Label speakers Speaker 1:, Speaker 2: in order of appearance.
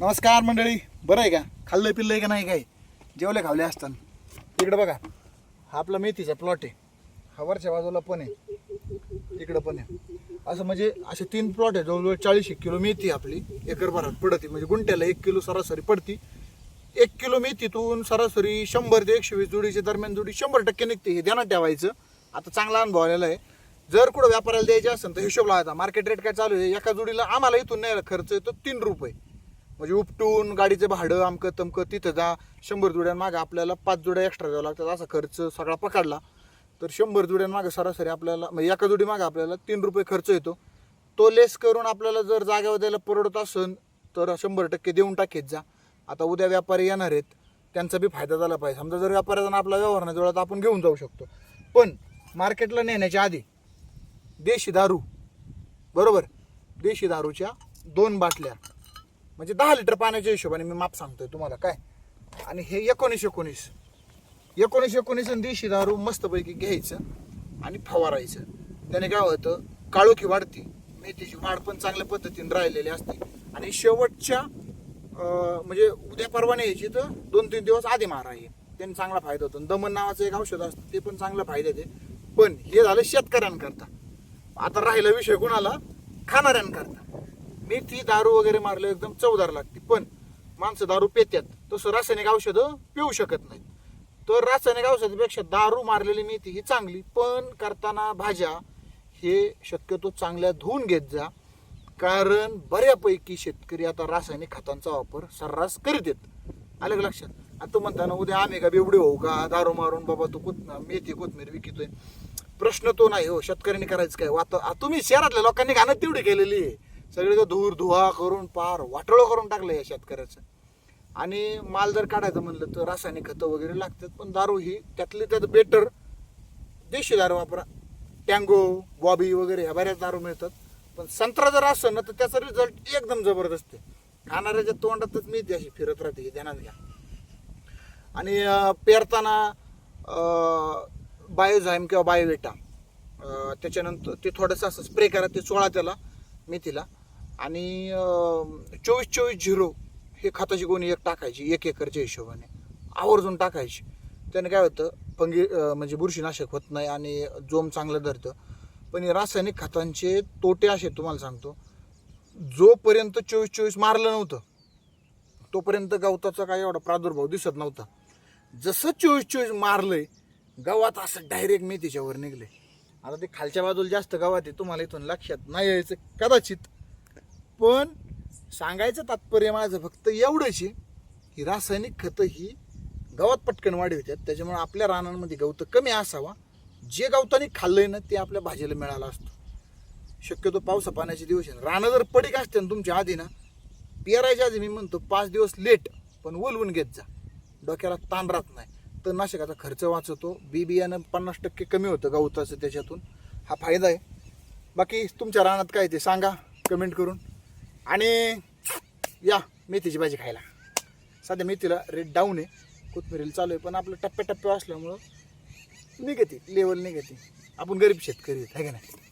Speaker 1: नमस्कार मंडळी बरं आहे का? खाल्लं पिल्लं आहे का नाही काय? जेवले खावले असताना. इकडं बघा हा आपला मेथीचा प्लॉट आहे. हा वरच्या बाजूला पण आहे. इकडं पण आहे. असं म्हणजे असे तीन प्लॉट आहे जवळजवळ चाळीस एक किलो मेथी आपली एकरभरात पडते. म्हणजे गुंट्याला एक किलो सरासरी पडती. एक किलो मेथीतून सरासरी शंभर ते एकशे वीस जोडीच्या दरम्यान जोडी शंभर टक्के निघते हे ध्यानात ठेवायचं. आता चांगला अनुभव आलेला आहे. जर कुठं व्यापाराला द्यायचे असेल तर हिशोब लावायचा. मार्केट रेट काय चालू आहे? एका जोडीला आम्हाला इथून नाही खर्च येतो तीन रुपये. म्हणजे उपटून गाडीचं भाडं अमकं तमकं तिथं जा शंभर जुड्यांमागं आपल्याला पाच जुड्या एक्स्ट्रा द्यावं लागतात असा खर्च सगळा पकडला. तर शंभर जुड्यांमागं सरासरी आपल्याला म्हणजे एका जुडीमागं आपल्याला तीन रुपये खर्च येतो. तो लेस करून आपल्याला जर जागेवर द्यायला परवडत असेल तर शंभर टक्के देऊन टाकेत जा. आता उद्या व्यापारी येणार आहेत त्यांचा बी फायदा झाला पाहिजे. समजा जर व्यापाऱ्याचा आपला व्यवहार नाही जुळला तर आपण घेऊन जाऊ शकतो. पण मार्केटला नेण्याच्या आधी देशी दारू बरोबर? देशी दारूच्या दोन बाटल्या. म्हणजे दहा लिटर पाण्याच्या हिशोबाने मी माप सांगतोय तुम्हाला काय? आणि हे एकोणीस एकोणीस. एकोणीस एकोणीस आणि देशी दारू मस्तपैकी घ्यायचं आणि फवारायचं. त्याने काय होतं काळोखी वाढती मेथीची वाढ पण चांगल्या पद्धतीने राहिलेली असते. आणि शेवटच्या म्हणजे उद्या परवाने यायची तर दोन तीन दिवस आधी मारा हे. त्याने चांगला फायदा होतो. दमन नावाचं एक औषध असतं ते पण चांगला फायदा देते पण हे झालं शेतकऱ्यांकरता. आता राहिला विषय कुणाला? खाणाऱ्यांकरता. मेथी दारू वगैरे मारलं एकदम चवदार लागते. पण माणसं दारू पेत्यात. तसं रासायनिक औषधं पिऊ शकत नाहीत. तर रासायनिक औषधापेक्षा दारू मारलेली मेथी ही चांगली. पण करताना भाज्या हे शक्यतो चांगल्या धुवून घेत जा. कारण बऱ्यापैकी शेतकरी आता रासायनिक खतांचा वापर सर्रास करीत आहेत. आलं लक्षात? आता म्हणताना उद्या आम्ही का बेवडे होऊ का? दारू मारून बाबा तू कोथ मेथी कोथमीर विकतोय. प्रश्न तो नाही हो. शेतकऱ्यांनी करायचं काय? वाता तुम्ही शहरातल्या लोकांनी घाणं तेवढी केलेली आहे. सगळे धूर धुवा करून पार वाटोळं करून टाकलं या शेतकऱ्याचं. आणि माल जर काढायचं म्हणलं तर रासायनिक खतं वगैरे लागतात पण दारू ही त्यातली त्यात बेटर देशी दारू वापरा. टँगो बॉबी वगैरे ह्या बऱ्याच दारू मिळतात. पण संत्रा जर असं ना तर त्याचा रिझल्ट एकदम जबरदस्त आहे. खाणाऱ्याच्या तोंडातच मी अशी फिरत राहते हे ध्यानात घ्या. आणि पेरताना बायोझाईम किंवा बायोवेटा त्याच्यानंतर ते थोडंसं असं स्प्रे करा ते चोळा त्याला मेथीला. आणि चोवीस चोवीस झिरो हे खताची गोणी एक टाकायची एक एकरच्या हिशोबाने. आवर्जून टाकायची. त्याने काय होतं फंगी म्हणजे बुरशीनाशक होत नाही आणि जोम चांगलं धरतं. पण रासायनिक खतांचे तोटे असे तुम्हाला सांगतो. जोपर्यंत चोवीस चोवीस मारलं नव्हतं तोपर्यंत गवताचा काही एवढा प्रादुर्भाव दिसत नव्हता. जसं चोवीस चोवीस मारलंय गवात असं डायरेक्ट मेथीच्यावर निघले आता ते खालच्या बाजूला जास्त गवत आहे तुम्हाला इथून लक्षात नाही यायचं कदाचित पण सांगायचं तात्पर्य माझं फक्त एवढंच आहे की रासायनिक खतं ही गवत पटकन वाढवितात त्याच्यामुळे आपल्या रानांमध्ये गवत कमी असावा. जे गवताने खाल्लंय ना ते आपल्या भाजीला मिळालं असतं. शक्यतो पावसा पाण्याचे दिवस आहे रानं जर पडीक असते ना तुमच्या आधी ना पेरायच्या आधी मी म्हणतो पाच दिवस लेट पण ओलवून घेत जा. डोक्याला ताण राहत नाही. तर नाशकाचा खर्च वाचवतो बी बियाणं पन्नास टक्के कमी होतं गवताचं त्याच्यातून. हा फायदा आहे. बाकी तुमच्या रानात काय ते सांगा कमेंट करून. आणि या मेथीची भाजी खायला. सध्या मेथीला रेट डाऊन आहे. कोथमिरीला चालू आहे पण आपलं टप्प्याटप्प्या असल्यामुळं निघते लेवल निघते. आपण गरीब शेतकरी आहे का नाही?